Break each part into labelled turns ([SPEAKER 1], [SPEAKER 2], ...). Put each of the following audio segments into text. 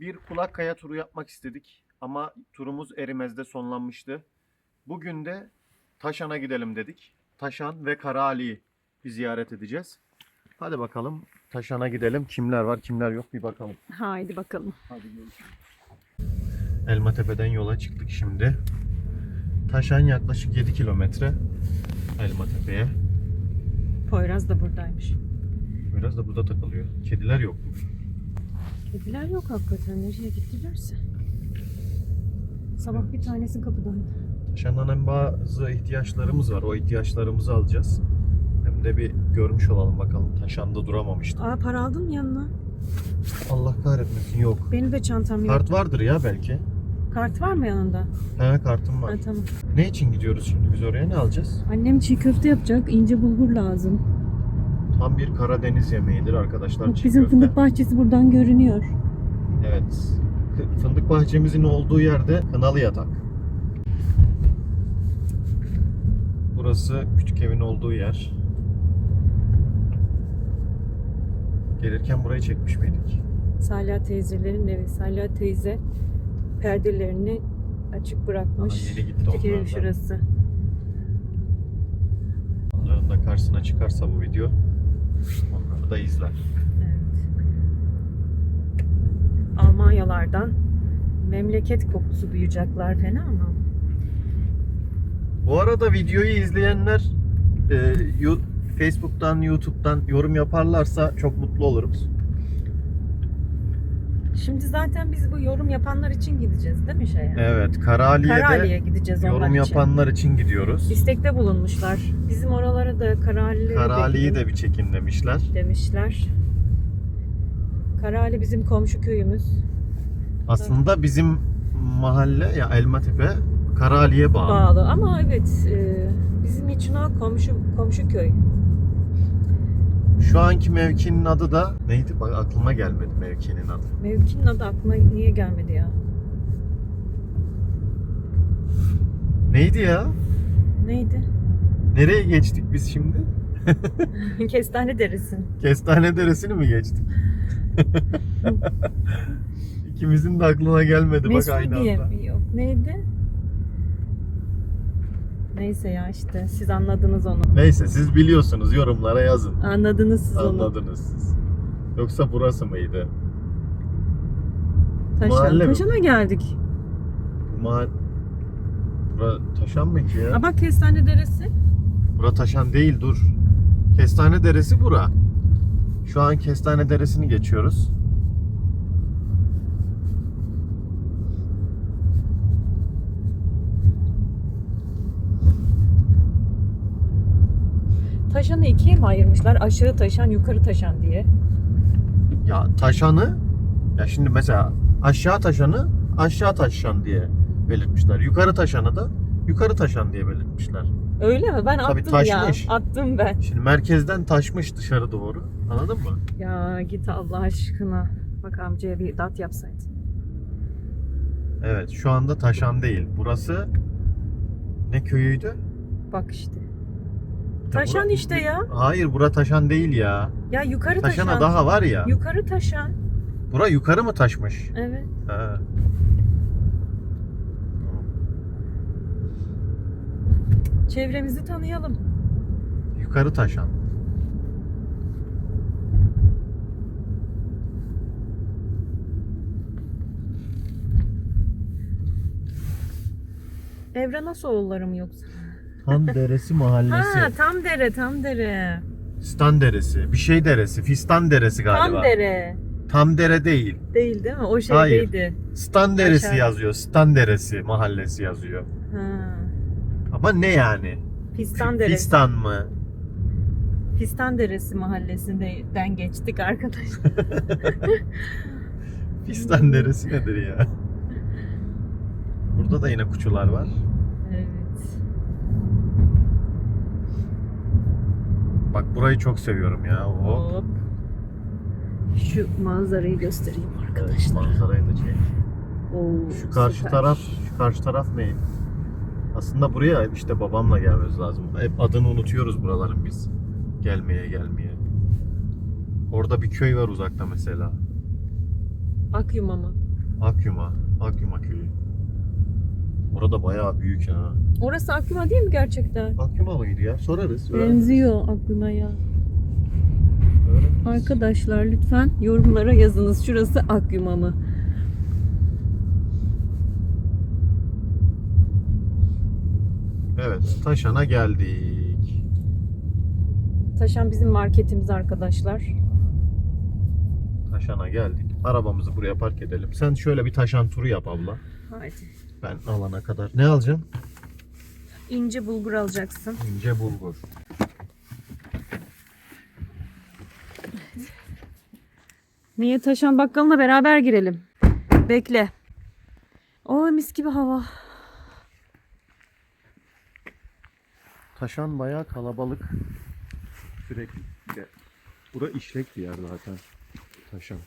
[SPEAKER 1] Bir kulak kaya turu yapmak istedik ama turumuz Erimez'de sonlanmıştı. Bugün de Taşan'a gidelim dedik. Taşan ve Karaali'yi bir ziyaret edeceğiz. Hadi bakalım Taşan'a gidelim. Kimler var kimler yok bir bakalım.
[SPEAKER 2] Haydi bakalım.
[SPEAKER 1] Hadi görüşürüz. Elmatepe'den yola çıktık şimdi. Taşan yaklaşık 7 kilometre Elmatepe'ye.
[SPEAKER 2] Poyraz da buradaymış.
[SPEAKER 1] Biraz da burada takılıyor. Kediler yok.
[SPEAKER 2] Kediler yok hakikaten. Nereye gittilerse. Sabah bir tanesi kapıdaydı.
[SPEAKER 1] Taşan'dan hem bazı ihtiyaçlarımız var. O ihtiyaçlarımızı alacağız. Hem de bir görmüş olalım bakalım. Taşan'da duramamıştım.
[SPEAKER 2] Aa para aldın mı yanına?
[SPEAKER 1] Allah kahretmesin yok.
[SPEAKER 2] Benim de çantam yok.
[SPEAKER 1] Kart vardır ya belki.
[SPEAKER 2] Kart var mı yanında?
[SPEAKER 1] He kartım var.
[SPEAKER 2] Ha, tamam.
[SPEAKER 1] Ne için gidiyoruz şimdi biz oraya ne alacağız?
[SPEAKER 2] Annem çiğ köfte yapacak. ince bulgur lazım.
[SPEAKER 1] Tam bir Karadeniz yemeğidir arkadaşlar.
[SPEAKER 2] Bak, bizim
[SPEAKER 1] köfte.
[SPEAKER 2] fındık bahçesi buradan görünüyor.
[SPEAKER 1] Evet. Fındık bahçemizin olduğu yerde Kınalı Yatak. Burası küçük evin olduğu yer. Gelirken burayı çekmiş miydik?
[SPEAKER 2] Salih teyzelerin evi. Salih teyze perdelerini açık bırakmış.
[SPEAKER 1] Daha yeni gitti
[SPEAKER 2] Küçük şurası.
[SPEAKER 1] Onların da karşısına çıkarsa bu video onları da izler.
[SPEAKER 2] Evet. Almanyalardan memleket kokusu duyacaklar fena ama.
[SPEAKER 1] Bu arada videoyu izleyenler e, Facebook'tan, YouTube'dan yorum yaparlarsa çok mutlu oluruz.
[SPEAKER 2] Şimdi zaten biz bu yorum yapanlar için gideceğiz değil mi şeye?
[SPEAKER 1] Evet, Karaliye'de
[SPEAKER 2] Karali'ye gideceğiz onlar
[SPEAKER 1] yorum
[SPEAKER 2] için.
[SPEAKER 1] yapanlar için gidiyoruz.
[SPEAKER 2] İstekte bulunmuşlar. Bizim oralara da Karali'ye
[SPEAKER 1] Karali'yi de bir çekin demişler.
[SPEAKER 2] demişler. Karali bizim komşu köyümüz.
[SPEAKER 1] Aslında bizim mahalle ya Elmatepe Karali'ye bağlı.
[SPEAKER 2] Bağlı ama evet e, bizim için o komşu komşu köy.
[SPEAKER 1] Şu anki mevkinin adı da neydi? Bak aklıma gelmedi mevkinin adı.
[SPEAKER 2] Mevkinin adı aklıma niye gelmedi ya?
[SPEAKER 1] Neydi ya?
[SPEAKER 2] Neydi?
[SPEAKER 1] Nereye geçtik biz şimdi?
[SPEAKER 2] Kestane derisi.
[SPEAKER 1] Kestane Deresi'ni mi geçtik? İkimizin de aklına gelmedi bak aynı
[SPEAKER 2] Mesudiye
[SPEAKER 1] anda.
[SPEAKER 2] mi? Yok. Neydi? Neyse ya işte siz anladınız onu.
[SPEAKER 1] Neyse siz biliyorsunuz yorumlara yazın.
[SPEAKER 2] Anladınız siz onu.
[SPEAKER 1] Anladınız siz. Yoksa burası mıydı?
[SPEAKER 2] Taşan.
[SPEAKER 1] Mahalle mi?
[SPEAKER 2] Taşan'a geldik.
[SPEAKER 1] Ma Bura Taşan mı ki ya?
[SPEAKER 2] Aa, bak Kestane Deresi.
[SPEAKER 1] Bura Taşan değil dur. Kestane Deresi bura. Şu an Kestane Deresi'ni geçiyoruz.
[SPEAKER 2] Taşan'ı ikiye mi ayırmışlar? Aşağı Taşan, yukarı Taşan diye.
[SPEAKER 1] Ya Taşan'ı ya şimdi mesela aşağı Taşan'ı aşağı Taşan diye belirtmişler. Yukarı Taşan'ı da yukarı Taşan diye belirtmişler.
[SPEAKER 2] Öyle mi? Ben
[SPEAKER 1] Tabii
[SPEAKER 2] attım
[SPEAKER 1] taşmış.
[SPEAKER 2] ya. Attım ben.
[SPEAKER 1] Şimdi merkezden taşmış dışarı doğru. Anladın mı?
[SPEAKER 2] Ya git Allah aşkına. Bak amcaya bir dat yapsaydın.
[SPEAKER 1] Evet şu anda Taşan değil. Burası ne köyüydü?
[SPEAKER 2] Bak işte. Taşan
[SPEAKER 1] bura-
[SPEAKER 2] işte ya.
[SPEAKER 1] Hayır bura Taşan değil ya.
[SPEAKER 2] Ya yukarı
[SPEAKER 1] Taşana
[SPEAKER 2] Taşan.
[SPEAKER 1] daha var ya.
[SPEAKER 2] Yukarı Taşan.
[SPEAKER 1] Bura yukarı mı taşmış?
[SPEAKER 2] Evet.
[SPEAKER 1] Ha.
[SPEAKER 2] Çevremizi tanıyalım.
[SPEAKER 1] Yukarı taşan.
[SPEAKER 2] Evren Asoğulları mı yoksa?
[SPEAKER 1] Tan Deresi mahallesi.
[SPEAKER 2] Ha tam dere tam dere.
[SPEAKER 1] Stan Deresi. Bir şey deresi. Fistan Deresi galiba.
[SPEAKER 2] Tam dere.
[SPEAKER 1] Tam dere değil.
[SPEAKER 2] Değil değil mi? O
[SPEAKER 1] Hayır.
[SPEAKER 2] şeydeydi.
[SPEAKER 1] Stan Deresi
[SPEAKER 2] Aşağı.
[SPEAKER 1] yazıyor. Stan Deresi mahallesi yazıyor.
[SPEAKER 2] Ha.
[SPEAKER 1] Ama ne yani?
[SPEAKER 2] Fistan
[SPEAKER 1] Fi-
[SPEAKER 2] Deresi.
[SPEAKER 1] Fistan mı?
[SPEAKER 2] Fistan Deresi mahallesinden geçtik arkadaşlar.
[SPEAKER 1] Fistan Deresi nedir ya? Burada da yine kuçular var.
[SPEAKER 2] evet.
[SPEAKER 1] Bak burayı çok seviyorum ya. O.
[SPEAKER 2] Hop. Şu manzarayı göstereyim
[SPEAKER 1] Evet,
[SPEAKER 2] arkadaşlar.
[SPEAKER 1] manzarayı da çek.
[SPEAKER 2] Oo,
[SPEAKER 1] Şu karşı
[SPEAKER 2] süper.
[SPEAKER 1] taraf, şu karşı taraf ne? Aslında buraya işte babamla gelmemiz lazım. Hep adını unutuyoruz buraların biz. Gelmeye gelmeye. Orada bir köy var uzakta mesela.
[SPEAKER 2] Akyuma mı?
[SPEAKER 1] Akyuma. Akyuma köyü. Orada bayağı büyük ha.
[SPEAKER 2] Orası Akgüma değil mi gerçekten?
[SPEAKER 1] Akyuma mıydı ya? Sorarız. öğreniriz.
[SPEAKER 2] Benziyor Akgüma'ya.
[SPEAKER 1] Öğreniriz.
[SPEAKER 2] Arkadaşlar lütfen yorumlara yazınız. Şurası Akgüma mı?
[SPEAKER 1] Evet, Taşan'a geldik.
[SPEAKER 2] Taşan bizim marketimiz arkadaşlar.
[SPEAKER 1] Taşan'a geldik. Arabamızı buraya park edelim. Sen şöyle bir Taşan turu yap abla.
[SPEAKER 2] Haydi.
[SPEAKER 1] Ben alana kadar. Ne alacağım?
[SPEAKER 2] İnce bulgur alacaksın.
[SPEAKER 1] İnce bulgur.
[SPEAKER 2] Niye Taşan bakkalına beraber girelim? Bekle. O mis gibi hava.
[SPEAKER 1] Taşan bayağı kalabalık. Sürekli. Bura işlek bir yer zaten. Taşan.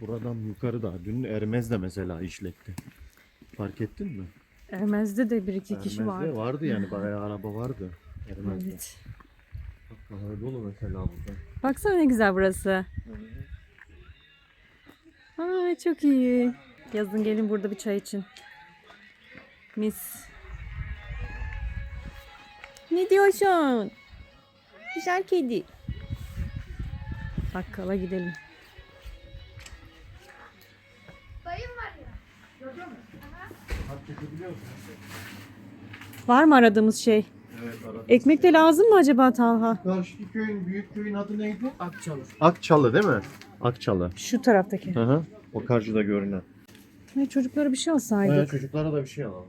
[SPEAKER 1] Buradan yukarı da. Dün Ermez de mesela işlekti. Fark ettin mi?
[SPEAKER 2] Ermez'de de bir iki kişi
[SPEAKER 1] Ermez'de
[SPEAKER 2] var.
[SPEAKER 1] vardı yani bayağı araba vardı. Ermez'de.
[SPEAKER 2] Evet.
[SPEAKER 1] Bak bayağı dolu mesela burada.
[SPEAKER 2] Baksana ne güzel burası. Aa, çok iyi. Yazın gelin burada bir çay için. Mis. Ne diyorsun? Güzel kedi. Bakkala gidelim. Var mı aradığımız şey?
[SPEAKER 1] Evet arada.
[SPEAKER 2] Ekmek de lazım mı acaba Talha?
[SPEAKER 1] Karşıki köyün, büyük köyün adı neydi? Akçalı. Akçalı değil mi? Akçalı.
[SPEAKER 2] Şu taraftaki.
[SPEAKER 1] Hı hı. O karşıda görünen.
[SPEAKER 2] Ne çocuklara bir şey
[SPEAKER 1] Evet,
[SPEAKER 2] alsaydık.
[SPEAKER 1] çocuklara da bir şey alalım.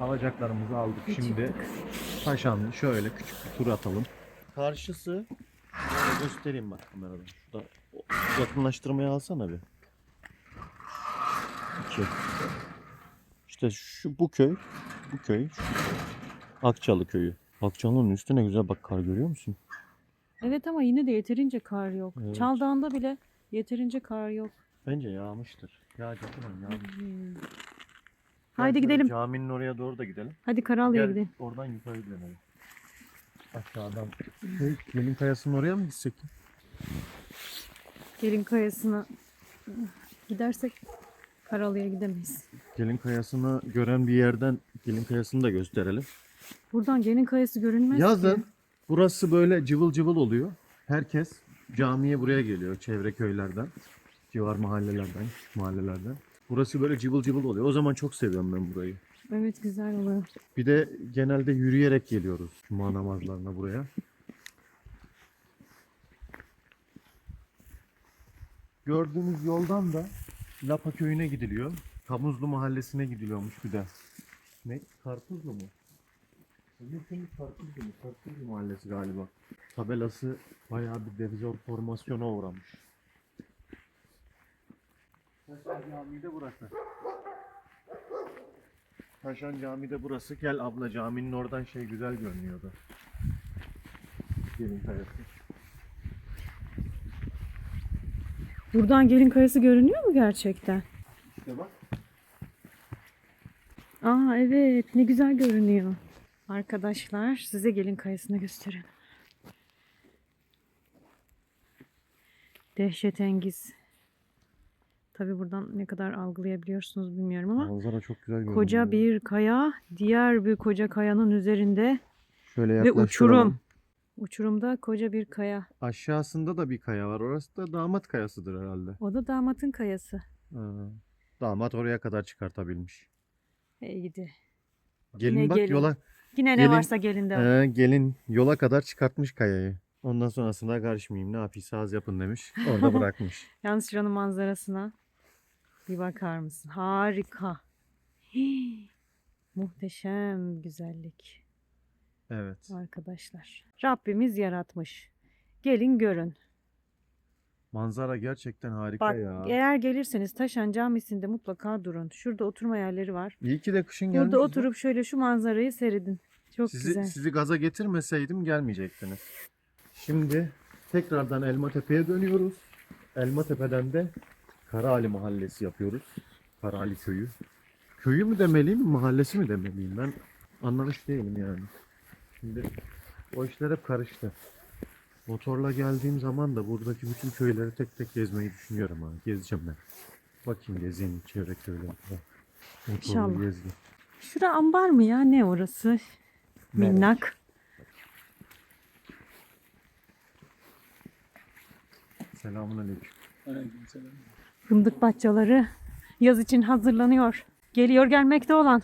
[SPEAKER 1] Alacaklarımızı aldık. Şimdi Taşanlı şöyle küçük bir tur atalım. Karşısı şöyle göstereyim bak kameradan. Şurada yakınlaştırmaya alsana bir. İki. İşte şu bu köy, bu köy, şu köy. Akçalı köyü. Akçalı'nın üstüne güzel bak kar görüyor musun?
[SPEAKER 2] Evet ama yine de yeterince kar yok.
[SPEAKER 1] Evet.
[SPEAKER 2] Çaldağında bile yeterince kar yok.
[SPEAKER 1] Bence yağmıştır. Yağacak ulan yağmış.
[SPEAKER 2] Hmm. Haydi gidelim.
[SPEAKER 1] Caminin oraya doğru da gidelim.
[SPEAKER 2] Hadi Karalya'ya
[SPEAKER 1] Gel
[SPEAKER 2] gidelim.
[SPEAKER 1] oradan yukarı gidelim. Aşağıdan. Şey, Gelin kayasının oraya mı gitsek?
[SPEAKER 2] Gelin kayasına gidersek Karalya'ya gidemeyiz.
[SPEAKER 1] Gelin kayasını gören bir yerden gelin kayasını da gösterelim.
[SPEAKER 2] Buradan gelin kayası görünmez
[SPEAKER 1] Yazın
[SPEAKER 2] ki.
[SPEAKER 1] burası böyle cıvıl cıvıl oluyor. Herkes camiye buraya geliyor çevre köylerden, civar mahallelerden, küçük mahallelerden. Burası böyle cıvıl cıvıl oluyor. O zaman çok seviyorum ben burayı.
[SPEAKER 2] Evet güzel oluyor.
[SPEAKER 1] Bir de genelde yürüyerek geliyoruz cuma namazlarına buraya. Gördüğünüz yoldan da Lapa köyüne gidiliyor. Kamuzlu mahallesine gidiliyormuş bir de. Ne? Karpuzlu mu? Yakın Karpuzlu mu? Karpuzlu mahallesi galiba. Tabelası bayağı bir deformasyona uğramış. Taşan Camii de burası. Taşan Camii de burası. Gel abla caminin oradan şey güzel görünüyordu. Gelin kayası.
[SPEAKER 2] Buradan gelin kayası görünüyor mu gerçekten?
[SPEAKER 1] İşte bak.
[SPEAKER 2] Aa evet ne güzel görünüyor. Arkadaşlar size gelin kayasını göstereyim. Dehşetengiz. Tabi buradan ne kadar algılayabiliyorsunuz bilmiyorum ama
[SPEAKER 1] Manzara çok güzel görünüyor.
[SPEAKER 2] koca bir kaya diğer bir koca kayanın üzerinde
[SPEAKER 1] Şöyle
[SPEAKER 2] ve uçurum. Uçurumda koca bir kaya.
[SPEAKER 1] Aşağısında da bir kaya var. Orası da damat kayasıdır herhalde.
[SPEAKER 2] O da damatın kayası.
[SPEAKER 1] Ha. Damat oraya kadar çıkartabilmiş.
[SPEAKER 2] Hey gidi.
[SPEAKER 1] Gelin
[SPEAKER 2] Yine
[SPEAKER 1] bak
[SPEAKER 2] gelin.
[SPEAKER 1] yola
[SPEAKER 2] Yine ne
[SPEAKER 1] Gelin-
[SPEAKER 2] varsa gelinde var.
[SPEAKER 1] Ee, gelin yola kadar çıkartmış kayayı. Ondan sonrasında karışmayayım ne yapayım az yapın demiş. Orada bırakmış.
[SPEAKER 2] Yalnız şuranın manzarasına bir bakar mısın? Harika. Hii, Muhteşem güzellik
[SPEAKER 1] Evet.
[SPEAKER 2] arkadaşlar. Rabbimiz yaratmış. Gelin görün.
[SPEAKER 1] Manzara gerçekten harika
[SPEAKER 2] Bak
[SPEAKER 1] ya.
[SPEAKER 2] eğer gelirseniz Taşan Camisi'nde mutlaka durun. Şurada oturma yerleri var.
[SPEAKER 1] İyi ki de kışın gelmişiz.
[SPEAKER 2] Burada oturup şöyle şu manzarayı seyredin. Çok
[SPEAKER 1] Sizi,
[SPEAKER 2] güzel.
[SPEAKER 1] sizi gaza getirmeseydim gelmeyecektiniz. Şimdi tekrardan Elmatepe'ye dönüyoruz. Elmatepe'den de Karaali Mahallesi yapıyoruz. Karaali Köyü. Köyü mü demeliyim, mahallesi mi demeliyim? Ben anlamış değilim yani. Şimdi o işler hep karıştı. Motorla geldiğim zaman da buradaki bütün köyleri tek tek gezmeyi düşünüyorum ha. Gezeceğim ben. Bakayım gezeyim çevre köylerinde.
[SPEAKER 2] İnşallah. Şura ambar mı ya? Ne orası? Minnak.
[SPEAKER 1] Selamun aleyküm.
[SPEAKER 2] Fındık bahçeleri yaz için hazırlanıyor. Geliyor gelmekte olan.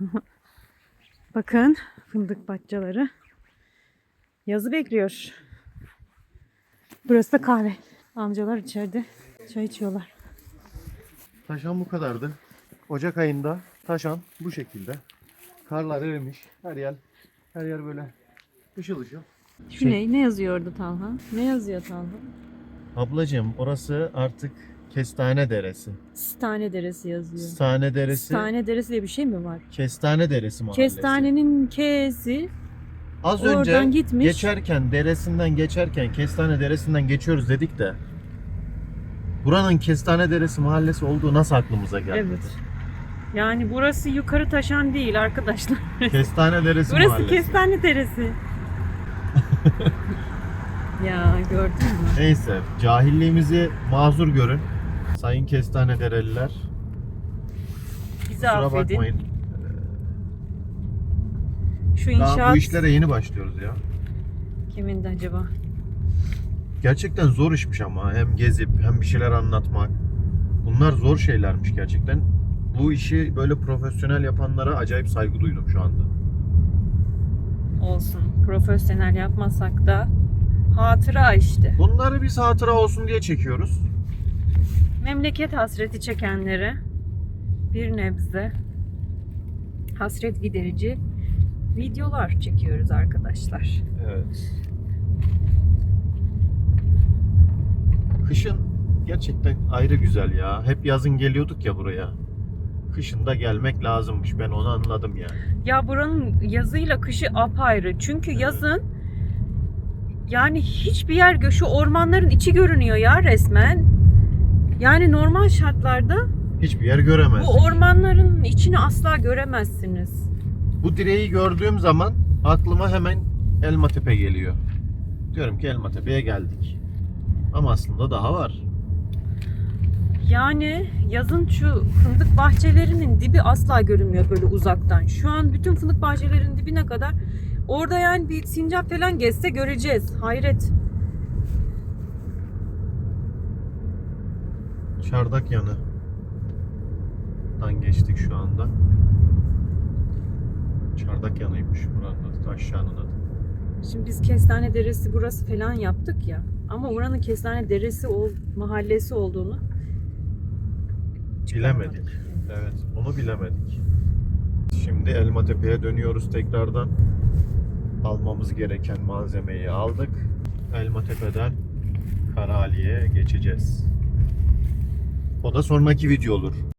[SPEAKER 2] Bakın fındık bahçeleri yazı bekliyor. Burası da kahve. Amcalar içeride çay içiyorlar.
[SPEAKER 1] Taşan bu kadardı. Ocak ayında taşan bu şekilde. Karlar erimiş. Her yer her yer böyle ışıl ışıl.
[SPEAKER 2] Şu ne? Ne yazıyordu Talha? Ne yazıyor Talha?
[SPEAKER 1] Ablacığım orası artık Kestane Deresi.
[SPEAKER 2] Stane Deresi yazıyor.
[SPEAKER 1] Kestane Deresi.
[SPEAKER 2] Stane Deresi diye bir şey mi var?
[SPEAKER 1] Kestane Deresi mahallesi.
[SPEAKER 2] Kestanenin K'si
[SPEAKER 1] Az
[SPEAKER 2] oradan
[SPEAKER 1] önce
[SPEAKER 2] gitmiş.
[SPEAKER 1] geçerken deresinden geçerken Kestane Deresi'nden geçiyoruz dedik de buranın Kestane Deresi mahallesi olduğu nasıl aklımıza geldi?
[SPEAKER 2] Evet. Yani burası yukarı taşan değil arkadaşlar.
[SPEAKER 1] Kestane Deresi
[SPEAKER 2] Burası
[SPEAKER 1] mahallesi.
[SPEAKER 2] kestane deresi. ya gördün mü?
[SPEAKER 1] Neyse cahilliğimizi mazur görün. Sayın Kestane Dereliler.
[SPEAKER 2] Bizi
[SPEAKER 1] Kusura
[SPEAKER 2] affedin.
[SPEAKER 1] bakmayın.
[SPEAKER 2] Şu
[SPEAKER 1] Daha
[SPEAKER 2] inşaat
[SPEAKER 1] bu işlere yeni başlıyoruz ya.
[SPEAKER 2] kimindi acaba?
[SPEAKER 1] Gerçekten zor işmiş ama hem gezip hem bir şeyler anlatmak. Bunlar zor şeylermiş gerçekten. Bu işi böyle profesyonel yapanlara acayip saygı duydum şu anda.
[SPEAKER 2] Olsun. Profesyonel yapmasak da hatıra işte.
[SPEAKER 1] Bunları biz hatıra olsun diye çekiyoruz.
[SPEAKER 2] Memleket hasreti çekenlere bir nebze hasret giderici videolar çekiyoruz arkadaşlar.
[SPEAKER 1] Evet. Kışın gerçekten ayrı güzel ya. Hep yazın geliyorduk ya buraya. Kışın da gelmek lazımmış. Ben onu anladım yani.
[SPEAKER 2] Ya buranın yazıyla kışı apayrı. Çünkü yazın yani hiçbir yer şu ormanların içi görünüyor ya resmen. Yani normal şartlarda
[SPEAKER 1] Hiçbir yer göremez.
[SPEAKER 2] bu ormanların içini asla göremezsiniz.
[SPEAKER 1] Bu direği gördüğüm zaman aklıma hemen Elmatepe geliyor. Diyorum ki Elmatepe'ye geldik. Ama aslında daha var.
[SPEAKER 2] Yani yazın şu fındık bahçelerinin dibi asla görünmüyor böyle uzaktan. Şu an bütün fındık bahçelerinin dibine kadar orada yani bir sincap falan gezse göreceğiz. Hayret.
[SPEAKER 1] Çardak yanı. Dan geçtik şu anda. Çardak yanıymış buranın adı. Aşağının adı.
[SPEAKER 2] Şimdi biz Kestane Deresi burası falan yaptık ya. Ama oranın Kestane Deresi ol, mahallesi olduğunu
[SPEAKER 1] Bilemedik. Evet, onu bilemedik. Şimdi Elmatepe'ye dönüyoruz tekrardan. Almamız gereken malzemeyi aldık. Elmatepe'den Karali'ye geçeceğiz. O da sonraki video olur.